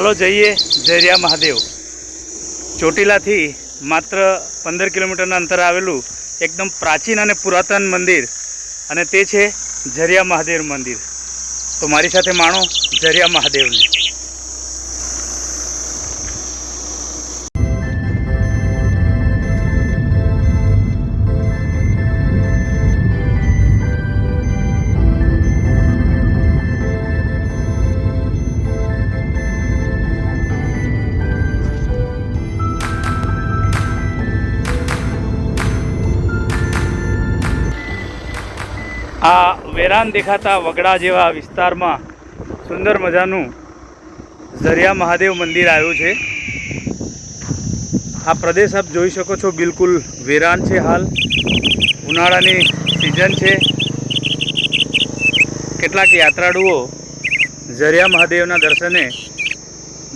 ચાલો જઈએ ઝરિયા મહાદેવ. ચોટીલાથી માત્ર પંદર કિલોમીટરના અંતર આવેલું એકદમ પ્રાચીન અને પુરાતન મંદિર અને તે છે ઝરિયા મહાદેવ મંદિર. તો મારી સાથે માણો ઝરિયા મહાદેવને. આ વેરાન દેખાતા વગડા જેવા વિસ્તારમાં સુંદર મજાનું ઝરિયા મહાદેવ મંદિર આવ્યું છે. આ પ્રદેશ આપ જોઈ શકો છો બિલકુલ વેરાન છે હાલ. ઉનાળાની સિઝન છે. કેટલાક યાત્રાળુઓ ઝરિયા મહાદેવના દર્શને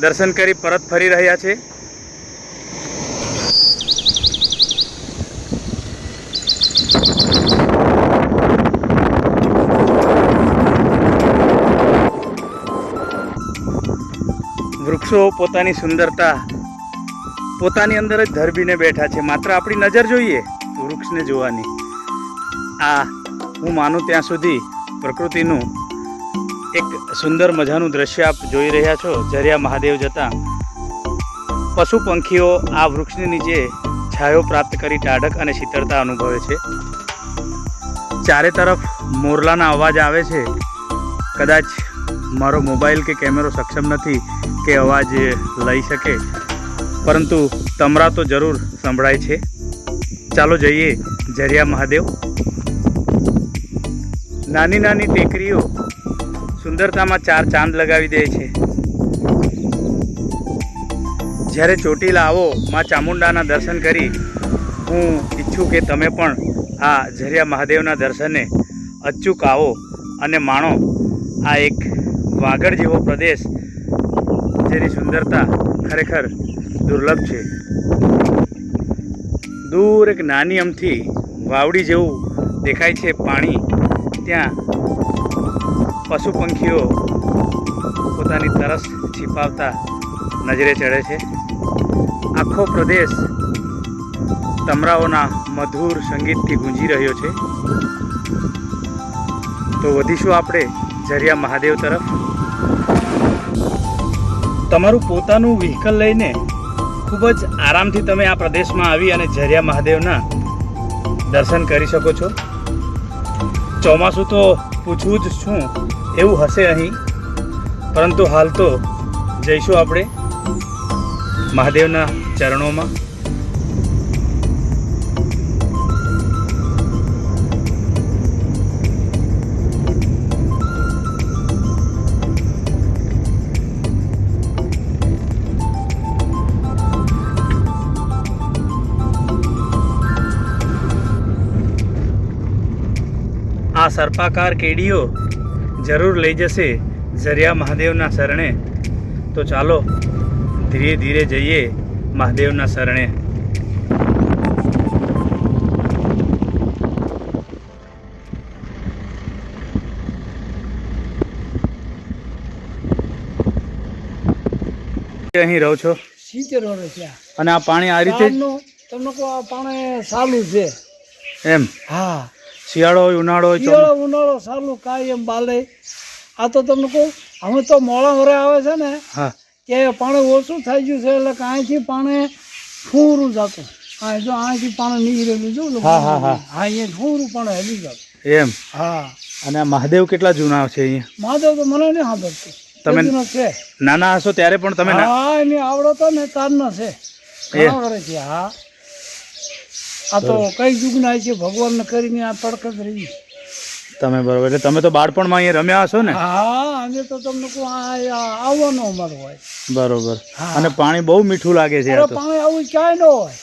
દર્શન કરી પરત ફરી રહ્યા છે. વૃક્ષો, પોતાની સુંદરતા, પોતાની અંદર જ ધરબીને બેઠા છે. માત્ર આપણી નજર જોઈએ વૃક્ષને જોવાની. આ હું માનું ત્યાં સુધી પ્રકૃતિનું એક સુંદર મજાનું દ્રશ્ય આપ જોઈ રહ્યા છો. ઝરિયા મહાદેવ જતાં પશુ પંખીઓ આ વૃક્ષની નીચે છાયો પ્રાપ્ત કરી ટાઢક અને શીતળતા અનુભવે છે. ચારે તરફ મોરલાના અવાજ આવે છે. કદાચ મારો મોબાઈલ કે કેમેરો સક્ષમ નથી કે અવાજ લઈ શકે. પરંતુ તમરા તો જરૂર સંભળાય છે. ચાલો જઈએ, ઝરિયા મહાદેવ. નાની નાની ટેકરીઓ સુંદરતામાં ચાર ચાંદ લગાવી દે છે. જ્યારે ચોટીલા આવો, માં ચામુંડાના દર્શન કરી, હું ઈચ્છું કે તમે પણ આ ઝરિયા મહાદેવના દર્શને અચૂક આવો અને માણો આ એક વાગડ જેવો પ્રદેશ જેની સુંદરતા ખરેખર દુર્લભ છે. દૂર એક નાની અમથી વાવડી જેવું દેખાય છે પાણી. ત્યાં પશુ પંખીઓ પોતાની તરસ છીપાવતા નજરે ચડે છે. આખો પ્રદેશ તમરાઓના મધુર સંગીતથી ગુંજી રહ્યો છે. તો વધીશું આપણે ઝરિયા મહાદેવ તરફ. તમારું પોતાનું વ્હીકલ લઈને ખૂબ જ આરામથી તમે આ પ્રદેશમાં આવી અને ઝરિયા મહાદેવના દર્શન કરી શકો છો. ચોમાસું તો પૂછવું જ શું, એવું હશે અહીં. પરંતુ હાલ તો જઈશું આપણે મહાદેવના ચરણોમાં. સર્પાકાર કેડીઓ જરૂર લઈ જશે ઝરિયા મહાદેવના શરણે. તો ચાલો ધીરે ધીરે જઈએ મહાદેવના શરણે. અહીં રહો છો? સિત્તેર વર્ષ થયા અને આ પાણી આ રીતે? તમને પાણી સારું છે. એમ? હા. શિયાળો હોય ઉનાળો હોય શિયાળો ઉનાળો સારું કાંઈ એમ બાલે. આ તો તમને કહું હવે તો મોડા વરે આવે છે ને હા. કે પાણી ઓછું થઈ ગયું છે એટલે અહીંથી પાણી ફૂરું જતું. હા જો અહીંથી પાણી નીકળેલું જો હા, હા, હા. હા અહીંયા ફૂરું પાણી હેલી જતું એમ? હા. અને મહાદેવ કેટલા જૂના છે અહીંયા? મહાદેવ તો મને નહીં સાંભળતું. તમે- છે? નાના હશો ત્યારે પણ તમે હા એની આવડતો ને તારના છે. ઘણા વર્ષથી હા. આ તો કઈ જુગના છે ભગવાનને કરીને આ તડક જ રહી. તમે બરોબર એટલે તમે તો બાળપણમાં અહીંયા રમ્યા હશો ને? હા અમે તો તમને કહું આ આવવાનો અમારો હોય. બરોબર. અને પાણી બહુ મીઠું લાગે છે પાણી આવું ક્યાંય ન હોય.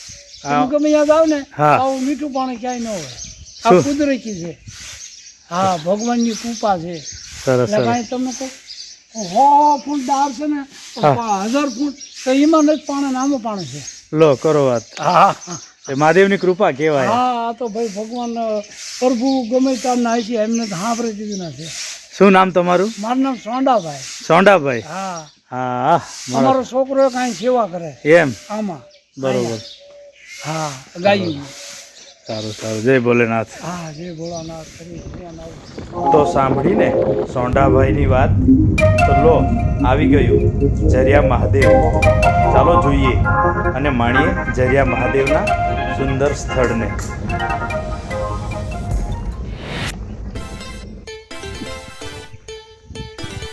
ગમે યાદ આવે ને. આવું મીઠું પાણી ક્યાંય ન હોય. આ કુદરતી છે. હા ભગવાનની કૃપા છે. સરસ કાંઈ તમને કહું હો ફૂટ દાર છે ને. હજાર ફૂટ તો એમાં જ પાણી નામું પાણી છે. લો કરો વાત. હા. એ મહાદેવની કૃપા કહેવાય. હા આ તો ભાઈ ભગવાન પ્રભુ ગમે ત્યાં નાય છે એમને તો સાંભળી દીધું નથી. છે શું નામ તમારું? મારું નામ સોંડાભાઈ. સોંડાભાઈ. હા. હા મારો છોકરો કાંઈ સેવા કરે. એમ? આમાં. બરોબર. હા ગાયું. સારું સારું. જય ભોલેનાથ. હા જય ભોળાનાથ. તો સાંભળીને સોંડાભાઈની વાત તો લો આવી ગયું. જરિયા મહાદેવ. ચાલો જોઈએ અને માણીએ જરિયા મહાદેવના સુંદર સ્થળને.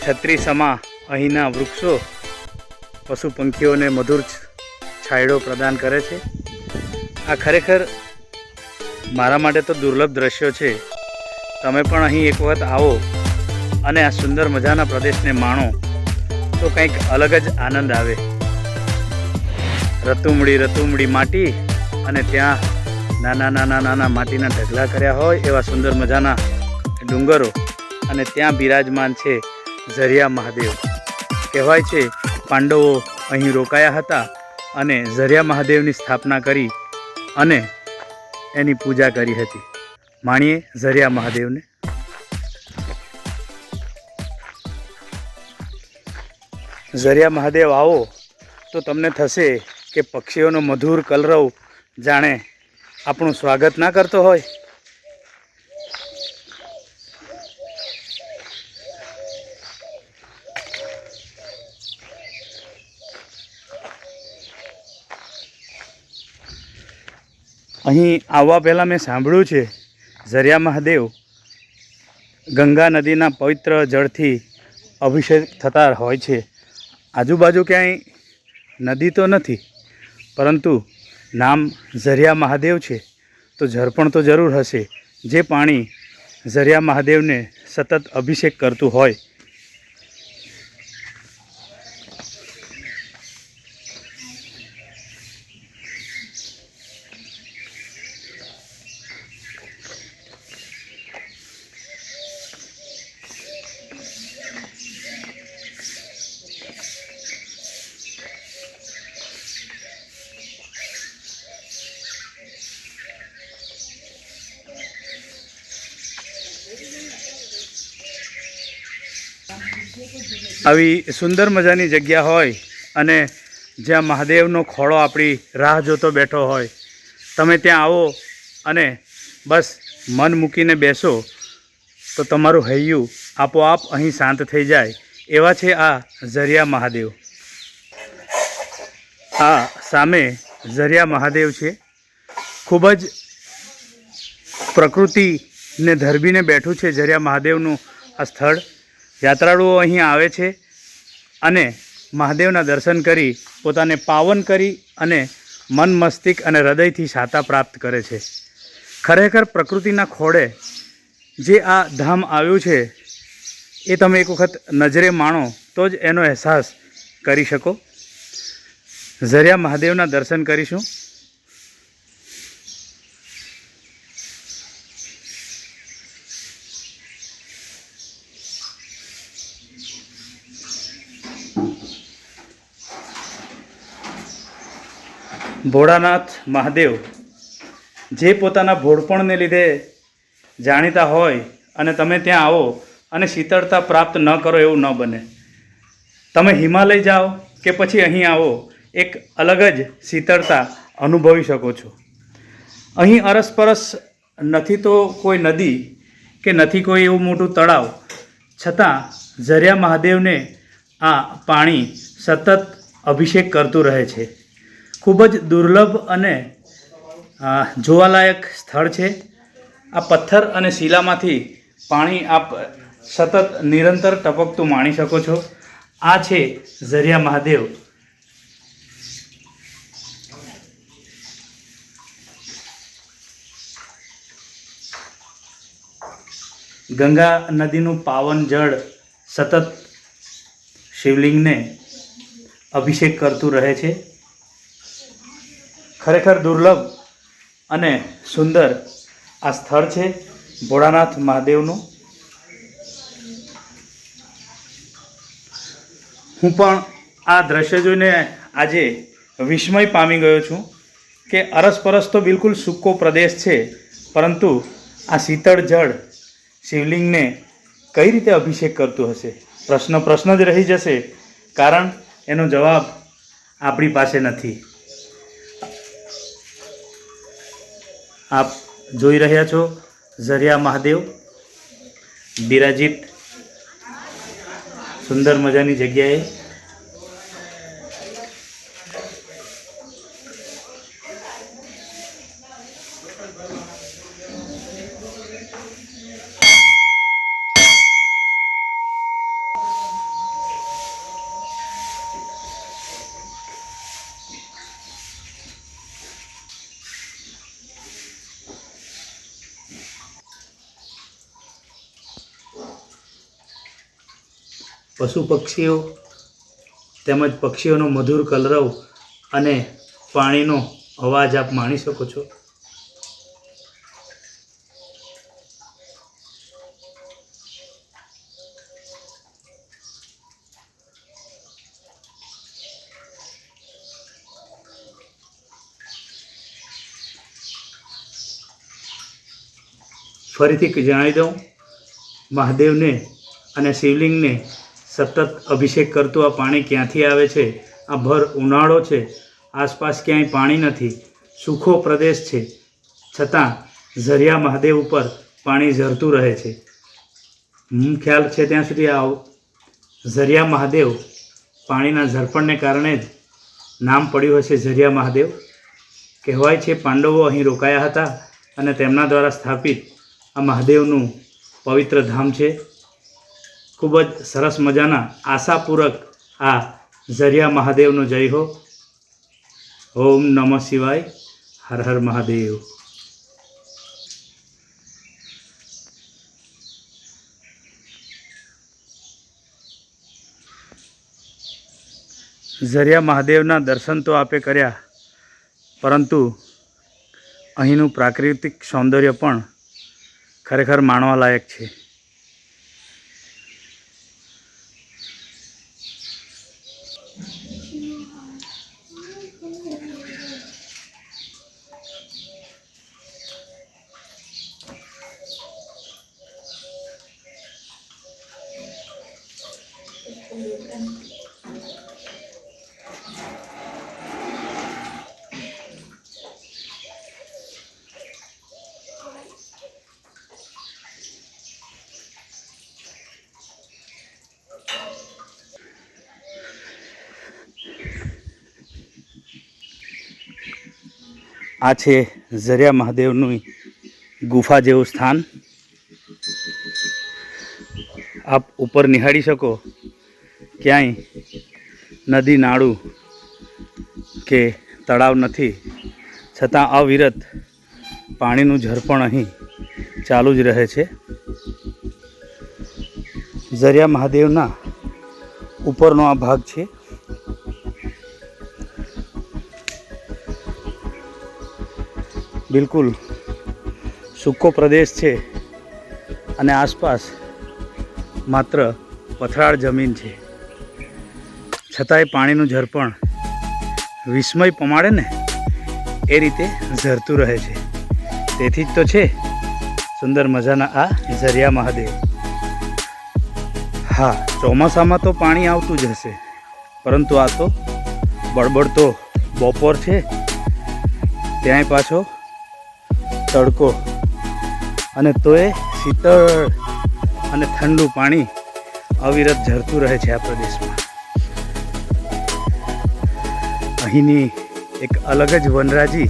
છત્રીસમાં અહીંના વૃક્ષો પશુ પંખીઓને મધુર છાંયડો પ્રદાન કરે છે. આ ખરેખર મારા માટે તો દુર્લભ દ્રશ્યો છે. તમે પણ અહીં એક વખત આવો અને આ સુંદર મજાના પ્રદેશને માણો, તો કંઈક અલગ જ આનંદ આવે. રતુમડી રતુમડી માટી અને ત્યાં નાના નાના નાના માટીના ઢગલા કર્યા હોય એવા સુંદર મજાના ડુંગરો અને ત્યાં બિરાજમાન છે ઝરિયા મહાદેવ. કહેવાય છે, પાંડવો અહીં રોકાયા હતા અને ઝરિયા મહાદેવની સ્થાપના કરી અને એની પૂજા કરી હતી. માણીએ ઝરિયા મહાદેવને. ઝરિયા મહાદેવ આવો તો તમને થશે કે પક્ષીઓનો મધુર કલરવ જાણે આપણું સ્વાગત ના કરતો હોય. અહીં આવવા પહેલાં મેં સાંભળ્યું છે, ઝરિયા મહાદેવ ગંગા નદીના પવિત્ર જળથી અભિષેક થતા હોય છે. આજુબાજુ ક્યાંય નદી તો નથી, પરંતુ નામ ઝરિયા મહાદેવ છે. તો ઝરપણ તો જરૂર હશે. જે પાણી ઝરિયા મહાદેવને સતત અભિષેક કરતું હોય આવી સુંદર મજાની જગ્યા હોય અને જ્યાં મહાદેવનો ખોળો આપણી રાહ જોતો બેઠો હોય. તમે ત્યાં આવો અને બસ મન મૂકીને બેસો, તો તમારું હૈયું આપોઆપ અહીં શાંત થઈ જાય. એવા છે આ ઝરિયા મહાદેવ. આ સામે ઝરિયા મહાદેવ છે. ખૂબ જ પ્રકૃતિને ધરબીને બેઠું છે ઝરિયા મહાદેવનું આ સ્થળ. યાત્રાળુઓ અહીં આવે છે અને મહાદેવના દર્શન કરી પોતાને પાવન કરી અને મન મસ્તિષ્ક અને હૃદયથી શાતા પ્રાપ્ત કરે છે. ખરેખર પ્રકૃતિના ખોળે જે આ ધામ આવ્યું છે, એ તમે એક વખત નજરે માણો તો જ એનો અહેસાસ કરી શકો. ઝરિયા મહાદેવના દર્શન કરીશું. ભોળાનાથ મહાદેવ, જે પોતાના ભોળપણને લીધે જાણીતા હોય અને તમે ત્યાં આવો અને શીતળતા પ્રાપ્ત ન કરો એવું ન બને. તમે હિમાલય જાઓ કે પછી અહીં આવો, એક અલગ જ શીતળતા અનુભવી શકો છો. અહીં અરસપરસ નથી તો કોઈ નદી કે નથી કોઈ એવું મોટું તળાવ. છતાં ઝરિયા મહાદેવને આ પાણી સતત અભિષેક કરતું રહે છે. ખૂબ જ દુર્લભ અને જોવાલાયક સ્થળ છે. આ પથ્થર અને શિલામાંથી પાણી આપ સતત નિરંતર ટપકતું માણી શકો છો. આ છે ઝરિયા મહાદેવ. ગંગા નદીનું પાવન જળ સતત શિવલિંગને અભિષેક કરતું રહે છે. ખરેખર દુર્લભ અને સુંદર આ સ્થળ છે ભોળાનાથ મહાદેવનું. હું પણ આ દ્રશ્ય જોઈને આજે વિસ્મય પામી ગયો છું કે અરસપરસ તો બિલકુલ સૂકો પ્રદેશ છે, પરંતુ આ શીતળ જળ શિવલિંગને કઈ રીતે અભિષેક કરતું હશે? પ્રશ્ન પ્રશ્ન જ રહી જશે, કારણ એનો જવાબ આપણી પાસે નથી. આપ જોઈ રહ્યા છો ઝરિયા મહાદેવ બિરાજીત સુંદર મજાની જગ્યાએ પશુ પક્ષીઓ તેમજ પક્ષીઓનો મધુર કલરવ અને પાણીનો અવાજ આપ માણી શકો છો. ફરીથી જણાવી દઉં, મહાદેવને અને શિવલિંગને સતત અભિષેક કરતું આ પાણી ક્યાંથી આવે છે? આ ભર ઉનાળો છે. આસપાસ ક્યાંય પાણી નથી. સૂખો પ્રદેશ છે. છતાં, ઝરિયા મહાદેવ ઉપર પાણી ઝરતું રહે છે. હું ખ્યાલ છે ત્યાં સુધી આ ઝરિયા મહાદેવ પાણીના ઝરપણને કારણે જ નામ પડ્યું હશે ઝરિયા મહાદેવ. કહેવાય છે પાંડવો અહીં રોકાયા હતા અને તેમના દ્વારા સ્થાપિત આ મહાદેવનું પવિત્ર ધામ છે. ખૂબ જ સરસ મજાના આશાપૂર્વક આ ઝરિયા મહાદેવનો જય હો. ઓમ નમઃ શિવાય. હર હર મહાદેવ. ઝરિયા મહાદેવના દર્શન તો આપે કર્યા, પરંતુ અહીંનું પ્રાકૃતિક સૌંદર્ય પણ ખરેખર માણવા લાયક છે. આ છે ઝરિયા મહાદેવની ગુફા જેવું સ્થાન. આપ ઉપર નિહાળી શકો ક્યાંય નદી, નાળું કે તળાવ નથી. છતાં અવિરત પાણીનું ઝરપણ અહીં ચાલુ જ રહે છે. ઝરિયા મહાદેવના ઉપરનો આ ભાગ છે. બિલકુલ સૂકો પ્રદેશ છે અને આસપાસ માત્ર પથરાળ જમીન છે. છતાંય પાણીનું ઝરપણ વિસ્મય પમાડે ને એ રીતે ઝરતું રહે છે. તેથી જ તો છે સુંદર મજાના આ ઝરિયા મહાદેવ. હા, ચોમાસામાં તો પાણી આવતું જ હશે, પરંતુ આ તો બળબડતો બપોર છે. ત્યાંય પાછો તડકો. અને તોય શીતળ અને ઠંડુ પાણી અવિરત ઝરતું રહે છે આ પ્રદેશમાં. અહીંની એક અલગ જ વનરાજી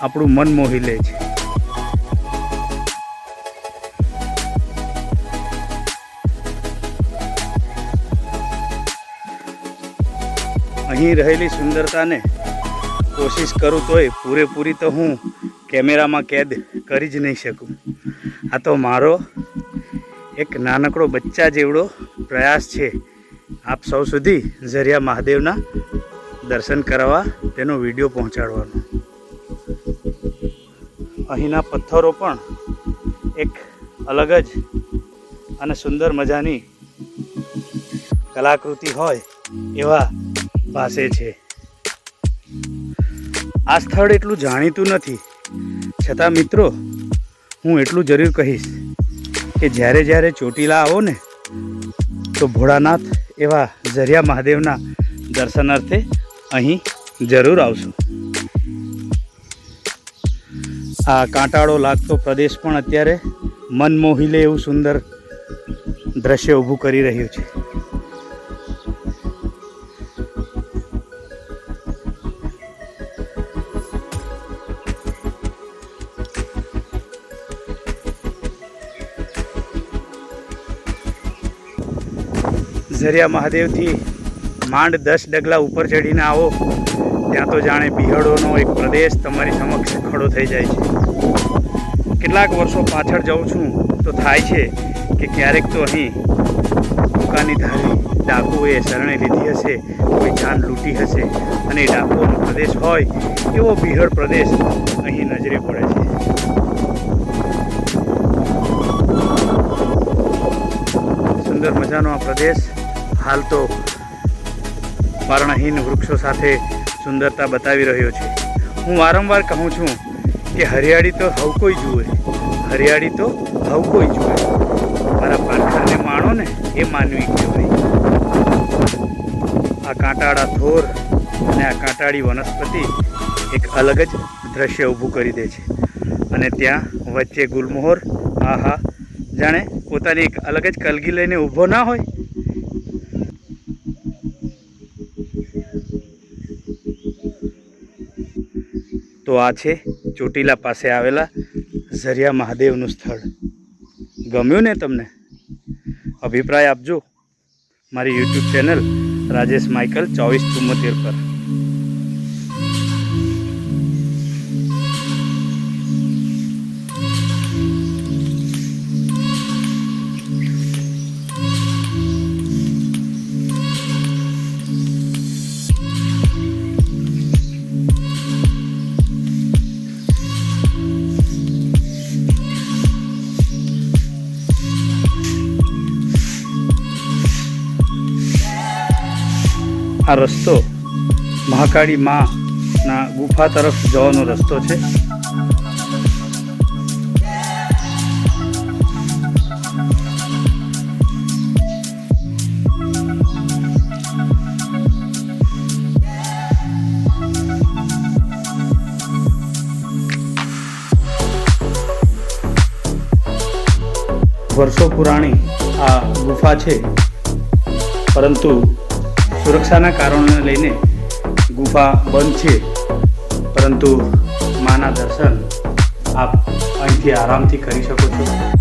આપણું મન મોહી લે છે. અહીં રહેલી સુંદરતાને કોશિશ કરું તોય પૂરેપૂરી તો હું કેમેરામાં કેદ કરી જ નહીં શકું. આ તો મારો એક નાનકડો બચ્ચા જેવડો પ્રયાસ છે. આપ સૌ સુધી ઝરિયા મહાદેવના દર્શન કરવા તેનો વીડિયો પહોંચાડવાનો. અહીંના પથ્થરો પણ એક અલગ જ અને સુંદર મજાની કલાકૃતિ હોય એવા પાસે છે. આ સ્થળ એટલું જાણીતું નથી. છતાં મિત્રો, હું એટલું જરૂર કહીશ કે જ્યારે જ્યારે ચોટીલા આવો ને, તો ભોળાનાથ એવા ઝરિયા મહાદેવના દર્શનાર્થે અહીં જરૂર આવશું. આ કાંટાળો લાગતો પ્રદેશ પણ અત્યારે મન મોહી લે એવું સુંદર દ્રશ્ય ઊભું કરી રહ્યું છે. ઝરિયા મહાદેવથી માંડ દસ ડગલા ઉપર ચડીને આવો. ત્યાં તો જાણે બિહડોનો એક પ્રદેશ તમારી સમક્ષ ખડો થઈ જાય છે. કેટલાક વર્ષો પાછળ જાઉં છું તો થાય છે કે ક્યારેક તો અહીં દુકાની ધારી ડાકુએ શરણે લીધી હશે, કોઈ જાન લૂંટી હશે અને ડાકુઓનો પ્રદેશ હોય એવો બિહડ પ્રદેશ અહીં નજરે પડે છે. સુંદર મજાનો આ પ્રદેશ હાલ તો વર્ણહીન વૃક્ષો સાથે સુંદરતા બતાવી રહ્યો છે. હું વારંવાર કહું છું કે હરિયાળી તો હવ કોઈ જુએ, હરિયાળી તો હવ કોઈ જુએ. મારા પાનખરને માણો ને એ માનવી કહેવાય. આ કાંટાળા થોર અને આ કાંટાળી વનસ્પતિ એક અલગ જ દ્રશ્ય ઊભું કરી દે છે. અને ત્યાં વચ્ચે ગુલમોહર, આહા, જાણે પોતાની એક અલગ જ કલગી લઈને ઊભો ના હોય. તો આ છે ચોટીલા પાસે આવેલા ઝરિયા મહાદેવનું સ્થળ. ગમ્યું ને તમને? અભિપ્રાય આપજો. મારી યુટ્યુબ ચેનલ રાજેશ માઇકલ ચોવીસ ચુમ્મોતેર પર. આ રસ્તો મહાકાળી માના ગુફા તરફ જવાનો રસ્તો છે. વર્ષો પુરાણી આ ગુફા છે. પરંતુ સુરક્ષાના કારણોને લઈને ગુફા બંધ છે. પરંતુ માના દર્શન આપ અહીંથી આરામથી કરી શકો છો.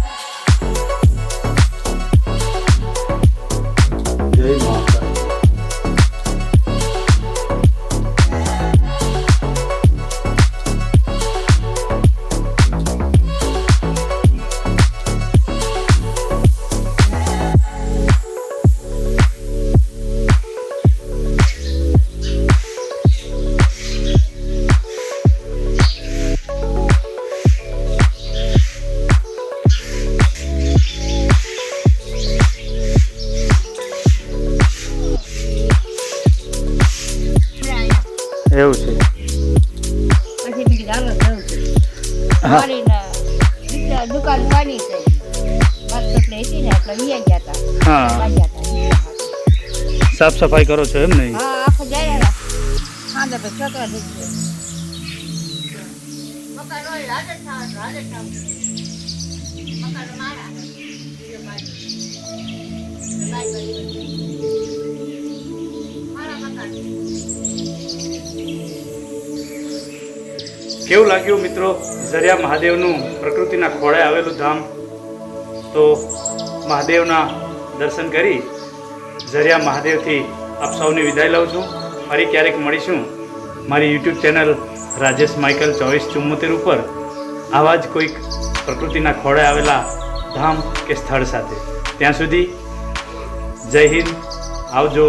એવું છે. પછી બીજી. મારીને દુકાન પાણી છે. એટલે હતી ને આપણે વિયા ગયા હતા. હા. સાફ સફાઈ કરો છો એમ નહીં હા આખો જાય હા તો છોકરા મકાન હોય કેવું લાગ્યું મિત્રો ઝરિયા મહાદેવનું પ્રકૃતિના ખોળે આવેલું ધામ? તો મહાદેવના દર્શન કરી ઝરિયા મહાદેવથી આપ સૌને વિદાય લઉં છું. ફરી ક્યારેક મળીશું મારી યુટ્યુબ ચેનલ રાજેશ માઇકલ ચોવીસ ચુમ્મોતેર ઉપર. આવા જ કોઈક પ્રકૃતિના ખોળે આવેલા ધામ કે સ્થળ સાથે. ત્યાં સુધી જય હિન્દ. આવજો.